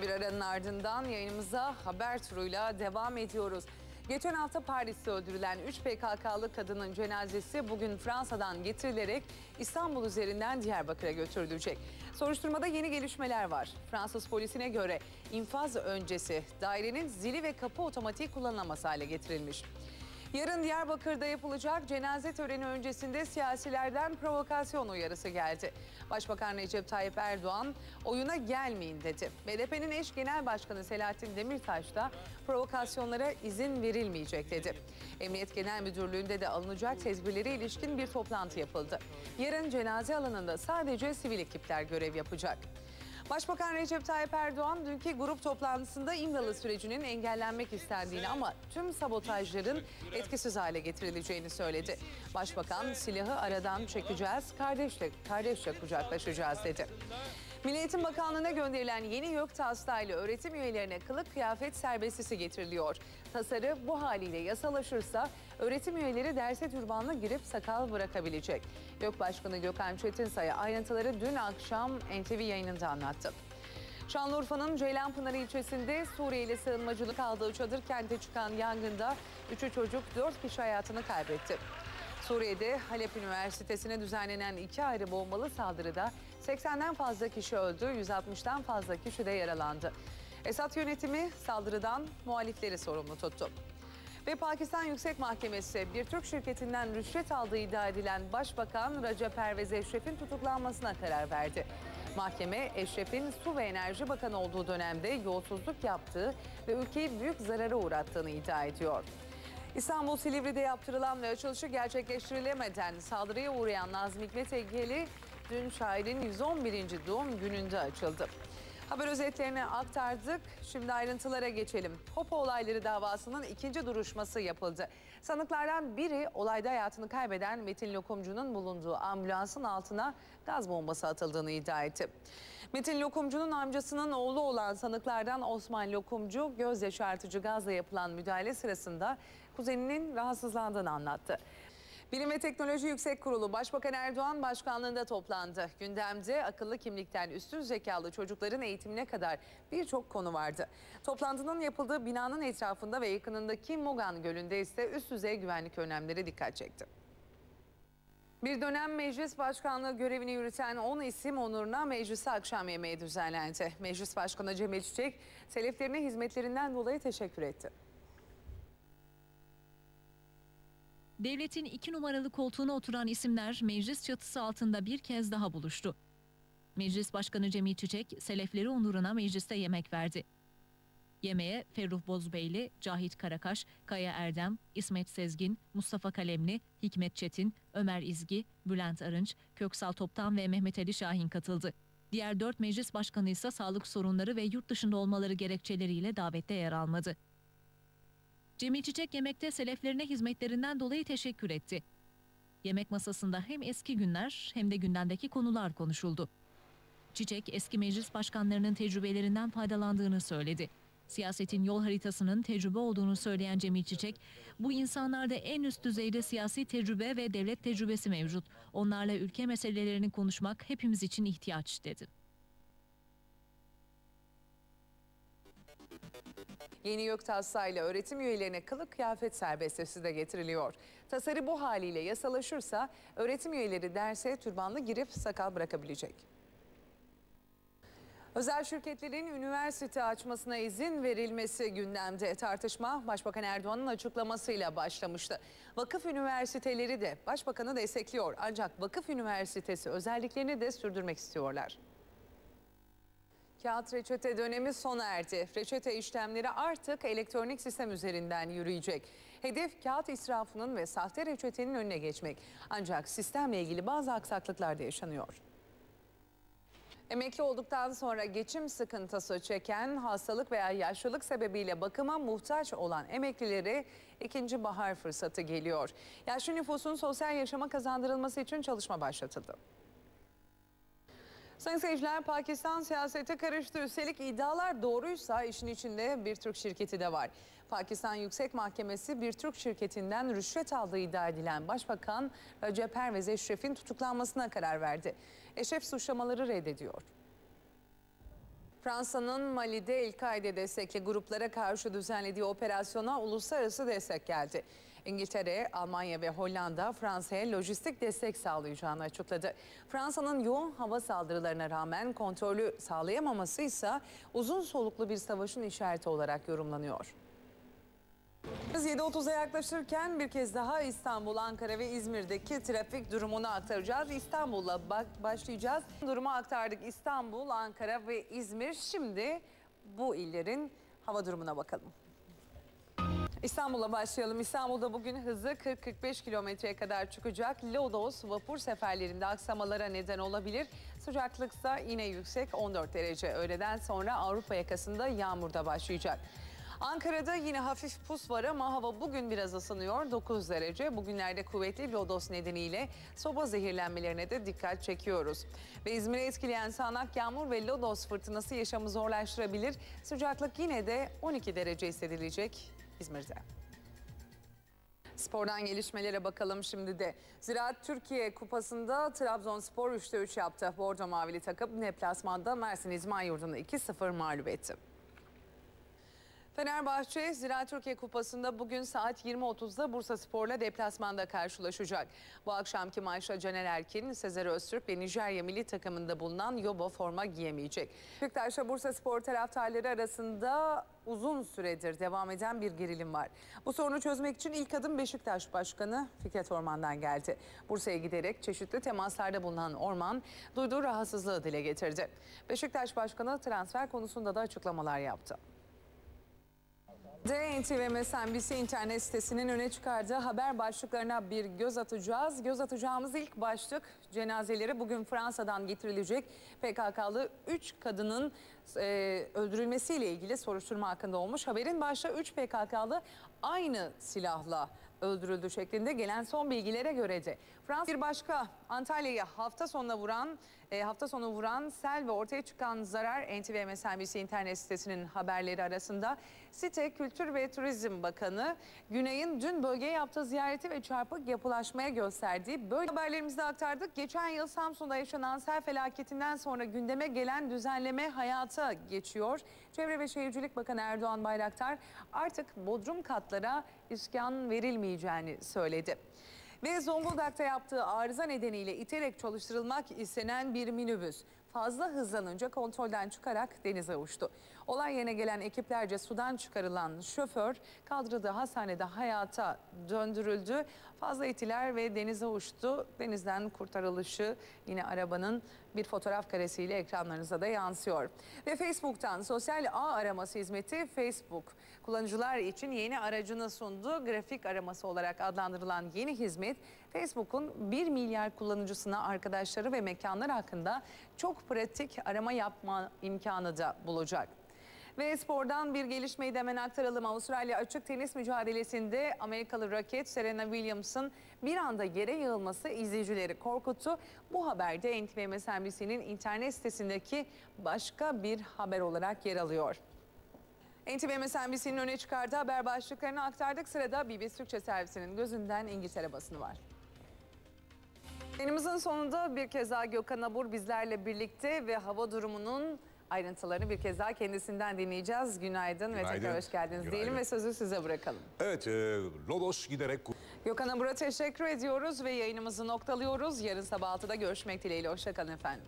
Bir aranın ardından yayınımıza haber turuyla devam ediyoruz. Geçen hafta Paris'te öldürülen 3 PKK'lı kadının cenazesi bugün Fransa'dan getirilerek İstanbul üzerinden Diyarbakır'a götürülecek. Soruşturmada yeni gelişmeler var. Fransız polisine göre infaz öncesi dairenin zili ve kapı otomatik kullanılamaz hale getirilmiş. Yarın Diyarbakır'da yapılacak cenaze töreni öncesinde siyasilerden provokasyon uyarısı geldi. Başbakan Recep Tayyip Erdoğan oyuna gelmeyin dedi. BDP'nin eş genel başkanı Selahattin Demirtaş da provokasyonlara izin verilmeyecek dedi. Emniyet Genel Müdürlüğü'nde de alınacak tedbirlere ilişkin bir toplantı yapıldı. Yarın cenaze alanında sadece sivil ekipler görev yapacak. Başbakan Recep Tayyip Erdoğan dünkü grup toplantısında İmralı sürecinin engellenmek istendiğini ama tüm sabotajların etkisiz hale getirileceğini söyledi. Başbakan silahı aradan çekeceğiz, kardeşle, kardeşle kucaklaşacağız dedi. Milli Bakanlığı'na gönderilen yeni YÖK taslağıyla öğretim üyelerine kılık kıyafet serbestisi getiriliyor. Tasarı bu haliyle yasalaşırsa öğretim üyeleri derse türbanla girip sakal bırakabilecek. YÖK Başkanı Gökhan Çetinsay ayrıntıları dün akşam NTV yayınında anlattı. Şanlıurfa'nın Ceylanpınar ilçesinde Suriyeli sığınmacılık aldığı çadır kente çıkan yangında 3 çocuk 4 kişi hayatını kaybetti. Suriye'de Halep Üniversitesi'ne düzenlenen iki ayrı bombalı saldırıda 80'den fazla kişi öldü, 160'tan fazla kişi de yaralandı. Esad yönetimi saldırıdan muhalifleri sorumlu tuttu. Ve Pakistan Yüksek Mahkemesi bir Türk şirketinden rüşvet aldığı iddia edilen Başbakan Recep Pervez Eşref'in tutuklanmasına karar verdi. Mahkeme Eşref'in Su ve Enerji Bakanı olduğu dönemde yolsuzluk yaptığı ve ülkeyi büyük zarara uğrattığını iddia ediyor. İstanbul Silivri'de yaptırılan ve açılışı gerçekleştirilemeden saldırıya uğrayan Nazım Hikmet Heykeli dün şairin 111. doğum gününde açıldı. Haber özetlerini aktardık. Şimdi ayrıntılara geçelim. Hopa olayları davasının ikinci duruşması yapıldı. Sanıklardan biri olayda hayatını kaybeden Metin Lokumcu'nun bulunduğu ambulansın altına gaz bombası atıldığını iddia etti. Metin Lokumcu'nun amcasının oğlu olan sanıklardan Osman Lokumcu göz yaşartıcı gazla yapılan müdahale sırasında kuzeninin rahatsızlandığını anlattı. Bilim ve Teknoloji Yüksek Kurulu Başbakan Erdoğan başkanlığında toplandı. Gündemde akıllı kimlikten üstün zekalı çocukların eğitimine kadar birçok konu vardı. Toplantının yapıldığı binanın etrafında ve yakınındaki Mogan Gölü'nde ise üst düzey güvenlik önlemleri dikkat çekti. Bir dönem meclis başkanlığı görevini yürüten 10 isim onuruna meclise akşam yemeği düzenlendi. Meclis Başkanı Cemil Çiçek, seleflerine hizmetlerinden dolayı teşekkür etti. Devletin iki numaralı koltuğuna oturan isimler meclis çatısı altında bir kez daha buluştu. Meclis Başkanı Cemil Çiçek, selefleri onuruna mecliste yemek verdi. Yemeğe Ferruh Bozbeyli, Cahit Karakaş, Kaya Erdem, İsmet Sezgin, Mustafa Kalemli, Hikmet Çetin, Ömer İzgi, Bülent Arınç, Köksal Toptan ve Mehmet Ali Şahin katıldı. Diğer dört meclis başkanı ise sağlık sorunları ve yurt dışında olmaları gerekçeleriyle davette yer almadı. Cemil Çiçek yemekte seleflerine hizmetlerinden dolayı teşekkür etti. Yemek masasında hem eski günler hem de gündemdeki konular konuşuldu. Çiçek eski meclis başkanlarının tecrübelerinden faydalandığını söyledi. Siyasetin yol haritasının tecrübe olduğunu söyleyen Cemil Çiçek, bu insanlarda en üst düzeyde siyasi tecrübe ve devlet tecrübesi mevcut. Onlarla ülke meselelerini konuşmak hepimiz için ihtiyaç dedi. Yeni YÖK taslağıyla öğretim üyelerine kılık kıyafet serbestisi de getiriliyor. Tasarı bu haliyle yasalaşırsa öğretim üyeleri derse türbanlı girip sakal bırakabilecek. Özel şirketlerin üniversite açmasına izin verilmesi gündemde tartışma Başbakan Erdoğan'ın açıklamasıyla başlamıştı. Vakıf üniversiteleri de başbakanı destekliyor ancak vakıf üniversitesi özelliklerini de sürdürmek istiyorlar. Kağıt reçete dönemi sona erdi. Reçete işlemleri artık elektronik sistem üzerinden yürüyecek. Hedef kağıt israfının ve sahte reçetenin önüne geçmek. Ancak sistemle ilgili bazı aksaklıklar da yaşanıyor. Emekli olduktan sonra geçim sıkıntısı çeken, hastalık veya yaşlılık sebebiyle bakıma muhtaç olan emeklilere ikinci bahar fırsatı geliyor. Yaşlı nüfusun sosyal yaşama kazandırılması için çalışma başlatıldı. Sayın seyirciler Pakistan siyasete karıştı. Üstelik iddialar doğruysa işin içinde bir Türk şirketi de var. Pakistan Yüksek Mahkemesi bir Türk şirketinden rüşvet aldığı iddia edilen Başbakan Recep Pervez Eşref'in tutuklanmasına karar verdi. Eşref suçlamaları reddediyor. Fransa'nın Mali'de El-Kaide destekli gruplara karşı düzenlediği operasyona uluslararası destek geldi. İngiltere, Almanya ve Hollanda Fransa'ya lojistik destek sağlayacağını açıkladı. Fransa'nın yoğun hava saldırılarına rağmen kontrolü sağlayamaması ise uzun soluklu bir savaşın işareti olarak yorumlanıyor. Biz 7.30'a yaklaşırken bir kez daha İstanbul, Ankara ve İzmir'deki trafik durumunu aktaracağız. İstanbul'la ba- başlayacağız. Durumu aktardık İstanbul, Ankara ve İzmir. Şimdi bu illerin hava durumuna bakalım. İstanbul'a başlayalım. İstanbul'da bugün hızı 40-45 kilometreye kadar çıkacak. Lodos vapur seferlerinde aksamalara neden olabilir. Sıcaklıksa yine yüksek 14 derece. Öğleden sonra Avrupa yakasında yağmur da başlayacak. Ankara'da yine hafif pus var ama hava bugün biraz ısınıyor 9 derece. Bugünlerde kuvvetli lodos nedeniyle soba zehirlenmelerine de dikkat çekiyoruz. Ve İzmir'i etkileyen sağanak yağmur ve lodos fırtınası yaşamı zorlaştırabilir. Sıcaklık yine de 12 derece hissedilecek İzmir'de. Spordan gelişmelere bakalım şimdi de. Ziraat Türkiye Kupası'nda Trabzonspor 3'te 3 yaptı. Bordo Mavili takım deplasmanda Mersin İzman Yurdu'nu 2-0 mağlup etti. Fenerbahçe Ziraat Türkiye Kupası'nda bugün saat 20.30'da Bursa Spor'la deplasmanda karşılaşacak. Bu akşamki maçta Caner Erkin, Sezer Öztürk ve Nijerya milli takımında bulunan Yobo forma giyemeyecek. Beşiktaş'la Bursa Spor taraftarları arasında uzun süredir devam eden bir gerilim var. Bu sorunu çözmek için ilk adım Beşiktaş Başkanı Fikret Orman'dan geldi. Bursa'ya giderek çeşitli temaslarda bulunan Orman duyduğu rahatsızlığı dile getirdi. Beşiktaş Başkanı transfer konusunda da açıklamalar yaptı. DNTV MSNBC internet sitesinin öne çıkardığı haber başlıklarına bir göz atacağız. Göz atacağımız ilk başlık cenazeleri bugün Fransa'dan getirilecek PKK'lı 3 kadının e, öldürülmesiyle ilgili soruşturma hakkında olmuş. Haberin başta 3 PKK'lı aynı silahla öldürüldü şeklinde gelen son bilgilere göre de Fransa bir başka Antalya'yı hafta sonuna vuran e, hafta sonu vuran sel ve ortaya çıkan zarar NTV MSNBC internet sitesinin haberleri arasında site Kültür ve Turizm Bakanı Güney'in dün bölgeye yaptığı ziyareti ve çarpık yapılaşmaya gösterdiği böyle haberlerimizde aktardık. Geçen yıl Samsun'da yaşanan sel felaketinden sonra gündeme gelen düzenleme hayata geçiyor. Çevre ve Şehircilik Bakanı Erdoğan Bayraktar artık bodrum katlara iskan verilmeyeceğini söyledi. Ve Zonguldak'ta yaptığı arıza nedeniyle iterek çalıştırılmak istenen bir minibüs fazla hızlanınca kontrolden çıkarak denize uçtu. Olay yerine gelen ekiplerce sudan çıkarılan şoför kaldırıldığı hastanede hayata döndürüldü. Fazla itiler ve denize uçtu. Denizden kurtarılışı yine arabanın bir fotoğraf karesiyle ekranlarınıza da yansıyor. Ve Facebook'tan sosyal ağ araması hizmeti Facebook kullanıcılar için yeni aracını sundu. Grafik araması olarak adlandırılan yeni hizmet Facebook'un 1 milyar kullanıcısına arkadaşları ve mekanlar hakkında çok pratik arama yapma imkanı da bulacak. Ve spordan bir gelişmeyi de hemen aktaralım. Avustralya açık tenis mücadelesinde Amerikalı raket Serena Williams'ın bir anda yere yığılması izleyicileri korkuttu. Bu haber de NTV internet sitesindeki başka bir haber olarak yer alıyor. NTV MSNBC'nin öne çıkardığı haber başlıklarını aktardık. Sırada BBC Türkçe servisinin gözünden İngiltere basını var. Yayınımızın sonunda bir kez daha Gökhan Abur bizlerle birlikte ve hava durumunun ayrıntılarını bir kez daha kendisinden dinleyeceğiz. Günaydın, ve Günaydın. tekrar hoş geldiniz diyelim Günaydın. ve sözü size bırakalım. Evet, e, Lodos giderek Gökhan Abur'a teşekkür ediyoruz ve yayınımızı noktalıyoruz. Yarın sabah 6'da görüşmek dileğiyle. Hoşçakalın efendim.